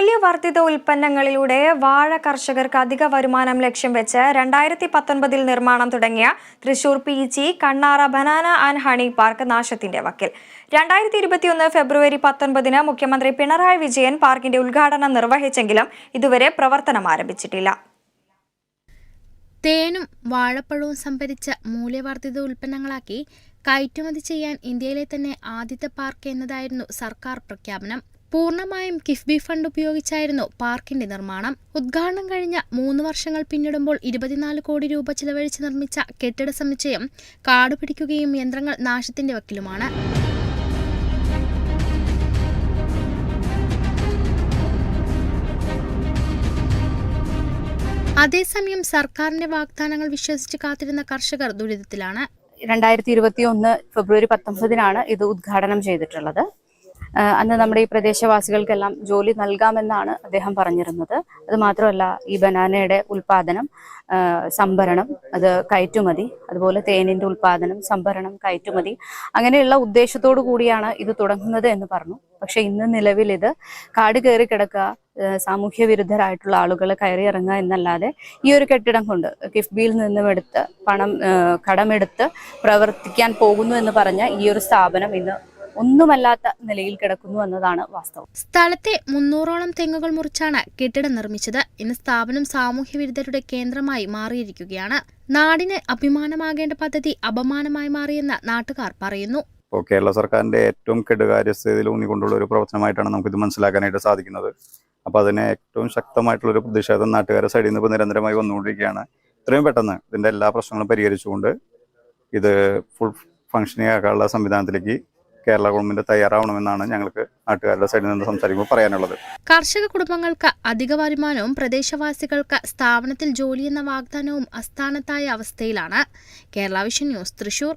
മൂല്യവർദ്ധിത ഉൽപ്പന്നങ്ങളിലൂടെ വാഴ കർഷകർക്ക് അധിക വരുമാനം ലക്ഷ്യം വെച്ച് രണ്ടായിരത്തി പത്തൊൻപതിൽ നിർമ്മാണം തുടങ്ങിയ Thrissur P G Kannara banana and honey park നാശത്തിന്റെ വക്കിൽ. രണ്ടായിരത്തി ഇരുപത്തിയൊന്ന് ഫെബ്രുവരി പത്തൊൻപതിന് മുഖ്യമന്ത്രി പിണറായി വിജയൻ പാർക്കിന്റെ ഉദ്ഘാടനം നിർവഹിച്ചെങ്കിലും ഇതുവരെ പ്രവർത്തനം ആരംഭിച്ചിട്ടില്ല. തേനും വാഴപ്പഴവും സംഭരിച്ച മൂല്യവർദ്ധിത ഉൽപ്പന്നങ്ങളാക്കി കയറ്റുമതി ചെയ്യാൻ ഇന്ത്യയിലെ തന്നെ ആദ്യത്തെ പാർക്ക് എന്നതായിരുന്നു സർക്കാർ പ്രഖ്യാപനം. പൂർണമായും കിഫ്ബി ഫണ്ട് ഉപയോഗിച്ചായിരുന്നു പാർക്കിന്റെ നിർമ്മാണം. ഉദ്ഘാടനം കഴിഞ്ഞ മൂന്ന് വർഷങ്ങൾ പിന്നിടുമ്പോൾ ഇരുപത്തിനാല് കോടി രൂപ ചിലവഴിച്ച് നിർമ്മിച്ച കെട്ടിട സമുച്ചയം കാടുപിടിക്കുകയും യന്ത്രങ്ങൾ നാശത്തിന്റെ വക്കിലുമാണ്. അതേസമയം സർക്കാരിന്റെ വാഗ്ദാനങ്ങൾ വിശ്വസിച്ച് കാത്തിരുന്ന കർഷകർ ദുരിതത്തിലാണ്. രണ്ടായിരത്തി ഇരുപത്തി ഒന്ന് ഫെബ്രുവരി പത്തൊമ്പതിനാണ് ഇത് ഉദ്ഘാടനം ചെയ്തിട്ടുള്ളത്. അന്ന് നമ്മുടെ ഈ പ്രദേശവാസികൾക്കെല്ലാം ജോലി നൽകാമെന്നാണ് അദ്ദേഹം പറഞ്ഞിരുന്നത്. അത് മാത്രമല്ല ഈ ബനാനയുടെ ഉൽപാദനം സംഭരണം അത് കയറ്റുമതി അതുപോലെ തേനിന്റെ ഉൽപാദനം സംഭരണം കയറ്റുമതി അങ്ങനെയുള്ള ഉദ്ദേശത്തോടു കൂടിയാണ് ഇത് തുടങ്ങുന്നത് എന്ന് പറഞ്ഞു. പക്ഷെ ഇന്ന് നിലവിൽ ഇത് കാട് കയറി കിടക്കുക സാമൂഹ്യ വിരുദ്ധരായിട്ടുള്ള ആളുകൾ കയറി ഇറങ്ങുക എന്നല്ലാതെ ഈ ഒരു കെട്ടിടം കൊണ്ട് കിഫ്ബിയിൽ നിന്നും എടുത്ത് പണം കടമെടുത്ത് പ്രവർത്തിക്കാൻ പോകുന്നു എന്ന് പറഞ്ഞ ഈ ഒരു സ്ഥാപനം ഇന്ന് ഒന്നുമല്ലാത്ത നിലയിൽ കിടക്കുന്നു എന്നതാണ് വാസ്തവം. സ്ഥലത്തെ മുന്നൂറോളം തെങ്ങുകൾ മുറിച്ചാണ് കെട്ടിടം നിർമ്മിച്ചത്. ഇന്ന് സ്ഥാപനം സാമൂഹ്യ വിരുദ്ധരുടെ കേന്ദ്രമായി മാറിയിരിക്കുകയാണ്. നാടിന് അഭിമാനമാകേണ്ട പദ്ധതി അപമാനമായി മാറിയെന്ന് നാട്ടുകാർ പറയുന്നു. ഇപ്പോൾ കേരള സർക്കാരിന്റെ ഏറ്റവും കെടുകാര്യസ്ഥതയിൽ ഊന്നിക്കൊണ്ടുള്ള ഒരു പ്രവർത്തനമായിട്ടാണ് നമുക്കിത് മനസ്സിലാക്കാനായിട്ട് സാധിക്കുന്നത്. അപ്പോൾ അതിനെ ഏറ്റവും ശക്തമായിട്ടുള്ള ഒരു പ്രതിഷേധം നാട്ടുകാരുടെ സൈഡിൽ നിന്ന് ഇപ്പോൾ നിരന്തരമായി വന്നുകൊണ്ടിരിക്കുകയാണ്. ഇത്രയും പെട്ടെന്ന് ഇതിന്റെ എല്ലാ പ്രശ്നങ്ങളും പരിഹരിച്ചുകൊണ്ട് ഇത് ഫുൾ ഫങ്ഷനിങ് ആക്കാനുള്ള സംവിധാനത്തിലേക്ക് കേരള ഗവൺമെന്റ് തയ്യാറാവണമെന്നാണ് ഞങ്ങൾക്ക് നാട്ടുകാരുടെ സൈഡിൽ നിന്ന് സംസാരിക്കുമ്പോൾ പറയാനുള്ളത്. കർഷക കുടുംബങ്ങൾക്ക് അധിക വരുമാനവും പ്രദേശവാസികൾക്ക് സ്ഥാപനത്തിൽ എന്ന വാഗ്ദാനവും അസ്ഥാനത്തായ അവസ്ഥയിലാണ്. Kerala vision news Thrissur.